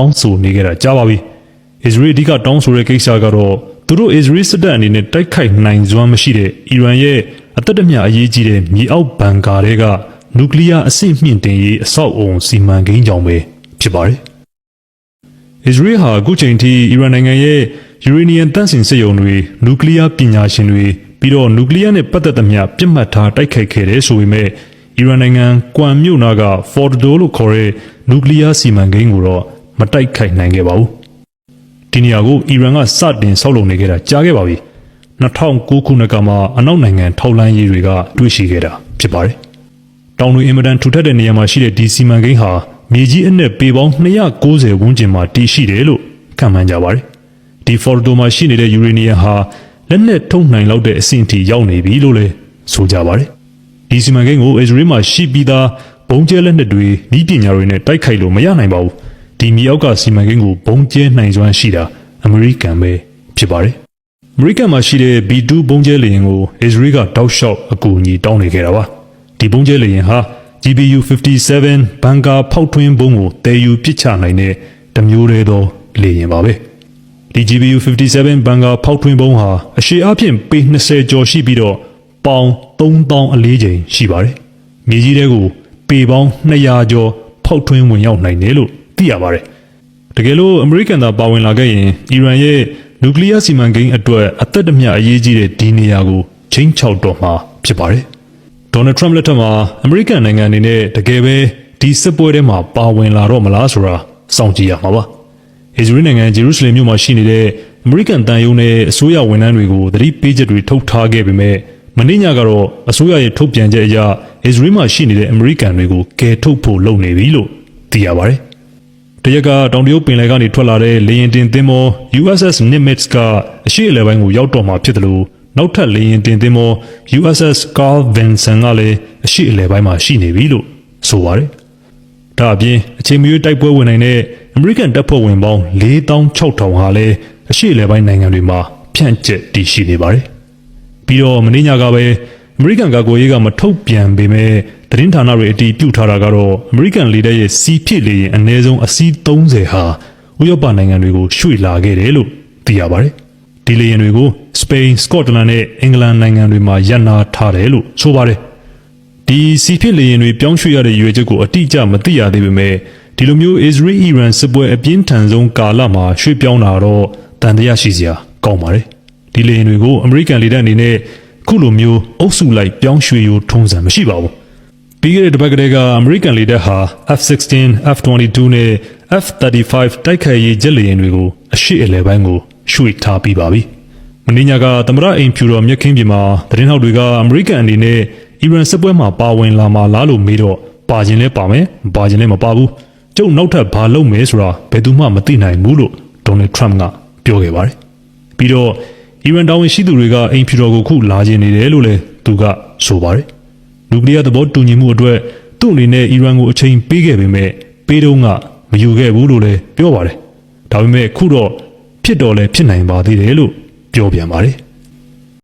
တောင်းဆိုနေကြတာကြားပါပြီအစ္စရေးအဓိကတောင်းဆိုတဲ့ကိစ္စကတော့သူတို့အစ္စရေးစစ်တပ်အနေနဲ့တိုက်ခိုက်နိုင်စွမ်းမရှိတဲ့အီရန်ရဲ့အသက်တမျှအရေးကြီးတဲ့မြေအောက်ဘန်ကာတွေကနျူကလ িয়ার အဆင့်မြင့်တင်ရေးအဆောက်အုံစီမံကိန်းကြောင့်ပဲဖြစ်ပါတယ်အစ္စရေးဟာအခုချိန်ထိအီရန်နိုင်ငံရဲ့ယူရေနီယံတန့်စင်စစ်ရုံတွေနျူကလ িয়ার ပညာရှင်တွေပြီးတော့နျူကလ িয়ার နဲ့ပတ်သက်သမျှပြစ်မှတ်ထားတိုက်ခိုက်ခဲ့တယ်ဆိုပေမဲ့အီရန်နိုင်ငံကွမ်မြို့နာက Fordo လို့ခေါ်တဲ့နျူကလ িয়ার စီမံကိန်းကိုတော့ မတိုက်ခိုက်နိုင်ခဲ့ပါဘူးဒီနေရာကိုအီရန်ကစတင်ဆောက်လုပ်နေခဲ့တာကြားခဲ့ပါပြီ2009ခုနှစ်ကမှအနောက်နိုင်ငံထောက်လှမ်းရေးတွေကတွေ့ရှိခဲ့တာဖြစ်ပါတယ်တောင်တွေအင်မတန်ထူထပ်တဲ့နေရာမှာရှိတဲ့ဒီစီမံကိန်းဟာမြေကြီးအနက်ပေပေါင်း290ဝန်းကျင်မှာတည်ရှိတယ်လို့ခန့်မှန်းကြပါတယ်။ဒီဖော်တိုမှာရှိနေတဲ့ယူရေနီယံဟာလက်နက်ထုတ်နိုင်လောက်တဲ့အဆင့်အထိရောက်နေပြီလို့လည်းဆိုကြပါတယ်။ဒီစီမံကိန်းကိုအစ္စရေးမှာရှိပြီးသားဘုံကျဲလက်နက်တွေဤပညာတွေနဲ့တိုက်ခိုက်လို့မရနိုင်ပါဘူး။ ဒီမြေအောက်ကစီမံကိန်းကိုဘုံကျဲနိုင်စွမ်းရှိတာအမေရိကန်ပဲဖြစ်ပါတယ်။အမေရိကန်မှာရှိတဲ့ B2 ဘုံကျဲလေယာဉ်ကိုအစ္စရေးကတောက်လျှောက်အကူအညီတောင်းနေခဲ့တာပါ။ဒီဘုံကျဲလေယာဉ်ဟာ GBU 57ဘန်ကာဖောက်ထွင်းဘုံကိုတည်ယူပစ်ချနိုင်တဲ့တမျိုးတည်းသောလေယာဉ်ပါပဲဒီ GBU 57ဘန်ကာဖောက်ထွင်းဘုံဟာအရှေ့အပြင်ပေ20ကျော်ရှိပြီးတော့ပေါင်3000အလေးချိန်ရှိပါတယ်မြေကြီးတဲကိုပေပေါင်း200ကျော်ဖောက်ထွင်းဝင်ရောက်နိုင်တယ်လို့ သိရပါတယ်တကယ်လို့အမေရိကန်သာပါဝင်လာခဲ့ရင်အီရန်ရဲ့နျူကလ িয়ার စီမံကိန်းအတွက်အသက်တမျှအရေးကြီးတဲ့ဒီနေရာကိုချင်းချောက်တော့မှာဖြစ်ပါတယ်ဒေါ်နယ်ထရမ့်လက်ထက်မှာအမေရိကန်နိုင်ငံအနေနဲ့တကယ်ပဲဒီစစ်ပွဲထဲမှာပါဝင်လာတော့မလားဆိုတာစောင့်ကြည့်ရမှာပါ။အစ္စရေးနိုင်ငံဂျေရုဆလင်မြို့မှာရှိနေတဲ့အမေရိကန်တန်ယုံနဲ့အစိုးရဝန်ထမ်းတွေကိုသတိပေးချက်တွေထုတ်ထားခဲ့ပေမဲ့မနေ့ညကတော့အစိုးရရဲ့ထုတ်ပြန်ချက်အရအစ္စရေးမှာရှိနေတဲ့အမေရိကန်တွေကိုကယ်ထုတ်ဖို့လုပ်နေပြီလို့သိရပါတယ်။ တရက်ကတောင်တရုတ်ပင်လယ်ကနေထွက်လာတဲ့လေယာဉ်တင်သင်္ဘော USS Nimitz ကအရှိအလဲပိုင်းကိုရောက်တော့မှာဖြစ်တယ်လို့နောက်ထပ်လေယာဉ်တင်သင်္ဘော USS Carl Vinson ကလည်းအရှိအလဲပိုင်းမှာရှိနေပြီလို့ဆိုပါတယ်။ဒါအပြင်အချိန်မရွေးတိုက်ပွဲဝင်နိုင်တဲ့အမေရိကန်တပ်ဖွဲ့ဝင်ပေါင်း4600ဟာလည်းအရှိအလဲပိုင်းနိုင်ငံတွေမှာဖြန့်ကျက်တည်ရှိနေပါတယ်။ပြီးတော့မင်းညကပဲ အမေရိကန်ကာကွယ်ရေးကမထုတ်ပြန်ပေမဲ့သတင်းဌာနတွေအတီးပြုတ်ထားတာကတော့အမေရိကန်လေတပ်ရဲ့စီဖြစ်လေရင်အနည်းဆုံးအစီး30ဟာဥရောပနိုင်ငံတွေကိုရွှေ့လာခဲ့တယ်လို့သိရပါတယ်။ဒီလေယာဉ်တွေကိုစပိန်၊စကော့တလန်နဲ့အင်္ဂလန်နိုင်ငံတွေမှာရပ်နာထားတယ်လို့ဆိုပါတယ်။ဒီစီဖြစ်လေယာဉ်တွေပြောင်းရွှေ့ရတဲ့ရွေချက်ကိုအတိအကျမသိရသေးပေမဲ့ဒီလိုမျိုး Israel Iran စစ်ပွဲအပြင်းထန်ဆုံးကာလမှာရွှေ့ပြောင်းတာတော့တန်တရားရှိစရာကောင်းပါတယ်။ဒီလေယာဉ်တွေကိုအမေရိကန်လေတပ်အနေနဲ့ ခုလိုမျိုးအုပ်စုလိုက်ပြောင်းရွှေ့ရိုးထုံးစံမရှိပါဘူး။ပြီးခဲ့တဲ့တစ်ပတ်ကလေးကအမေရိကန်လေတပ်ဟာ F-16, F-22 နဲ့ F-35 တိုက်ခိုက်ရေးဂျက်လေယာဉ်တွေကိုအရှိအလဲပိုင်းကိုရွှေ့ထားပြီးပါပြီ။မင်းညာကသမရအိမ်ဖြူတော်မြက်ခင်းပြည်မှာသတင်းထောက်တွေကအမေရိကန်အနေနဲ့အီရန်စစ်ပွဲမှာပါဝင်လာမှာလားလို့မေးတော့ပါခြင်းလဲပါမယ်မပါခြင်းလဲမပါဘူး။ကျုပ်နောက်ထပ်ဘာလုပ်မယ်ဆိုတာဘယ်သူမှမသိနိုင်ဘူးလို့ဒေါ်နယ်ထရမ့်ကပြောခဲ့ပါတယ်။ပြီးတော့ အီရန်တာဝန်ရှိသူတွေကအိမ်ဖြူတော်ကိုခုလာခြင်းနေတယ်လို့လည်းသူကဆိုပါတယ်။နျူကလ িয়ার သဘောတူညီမှုအတွက်သူ့အနေနဲ့အီရန်ကိုအချိန်ပေးခဲ့ပေမဲ့ပေးတော့ကမယူခဲ့ဘူးလို့လည်းပြောပါတယ်။ဒါပေမဲ့ခုတော့ဖြစ်တော်လဲဖြစ်နိုင်ပါသေးတယ်လို့ပြောပြန်ပါတယ်။